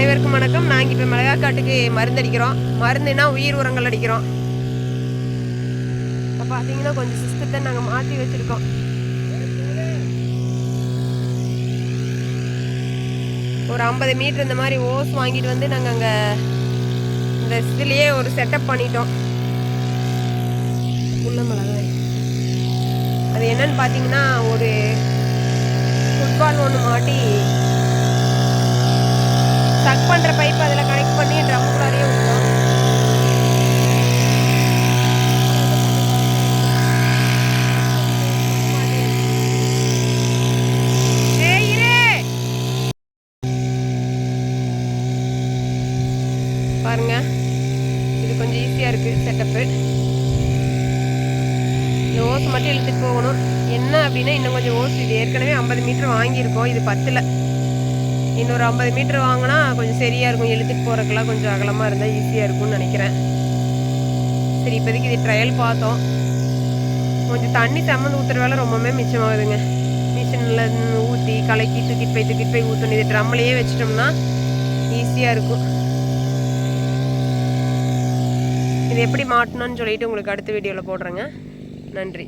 அனைவருக்கும் வணக்கம். நாங்கள் இப்போ மிளகாக்காட்டுக்கு மருந்து அடிக்கிறோம். மருந்துனா உயிர் உரங்கள் அடிக்கிறோம். இப்போ பார்த்தீங்கன்னா கொஞ்சம் சிஸ்டத்தை நாங்கள் மாற்றி வச்சுருக்கோம். ஒரு ஐம்பது மீட்டர் இந்த மாதிரி ஓஸ் வாங்கிட்டு வந்து நாங்கள் அங்கே இந்த இதுலேயே ஒரு செட்டப் பண்ணிட்டோம். உள்ள மிளகாய். அது என்னன்னு பார்த்தீங்கன்னா ஒரு ஃபுட்பால் ஒன்று மாட்டி பண்ணுற பைப் அதில் கனெக்ட் பண்ணி ட்ரம்குள்ளாரையே விட்டோம் பாருங்க இது கொஞ்சம் ஈஸியாக இருக்குது செட்டப்பு இந்த ஓஸ் மட்டும் இழுத்துட்டு போகணும். என்ன அப்படின்னா இன்னும் கொஞ்சம் ஓஸ் இது ஏற்கனவே ஐம்பது மீட்டர் வாங்கியிருக்கோம். இது பத்தில். இன்னொரு ஐம்பது மீட்டர் வாங்கினா கொஞ்சம் சரியாக இருக்கும். இழுத்துட்டு போகிறதுக்கெல்லாம் கொஞ்சம் அகலமாக இருந்தால் ஈஸியாக இருக்கும்னு நினைக்கிறேன். சரி இப்போதைக்கு இது ட்ரையல் பார்த்தோம். கொஞ்சம் தண்ணி சம்மந்து ஊற்றுற வேலை ரொம்பவுமே மிச்சமாகுதுங்க. மிஷினில் ஊற்றி கலக்கி தூக்கிட்டு போய் தூக்கிட்டு போய் ஊற்றணும் இது ட்ரம்லேயே வச்சிட்டோம்னா ஈஸியாக இருக்கும். இது எப்படி மாட்டணும்னு சொல்லிட்டு உங்களுக்கு அடுத்த வீடியோவில் போடுறேங்க. நன்றி.